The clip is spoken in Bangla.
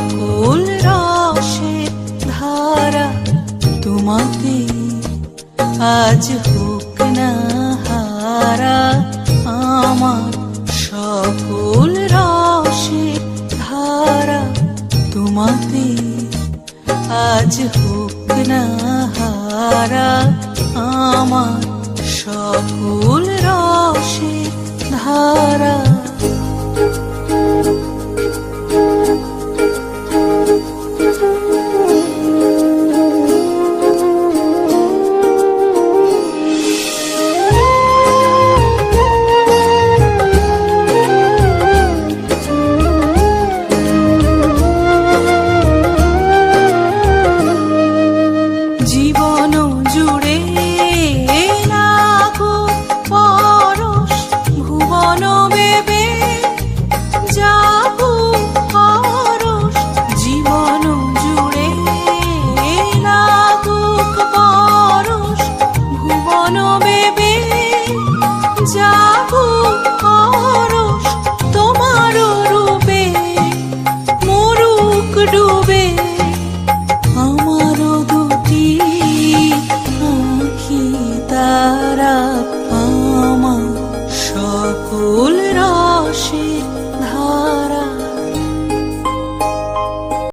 সকল রসে ধারা তোমাতে আজ হোক না হারা, আমার সকল রসে ধারা তোমাতে আজ হোক না হারা, আমার সকল রসে ধারা জীবন জুড়ে ভুবন বেবে যাব জীবন বেবে যাব তোমার রূপে মরুক ডুবে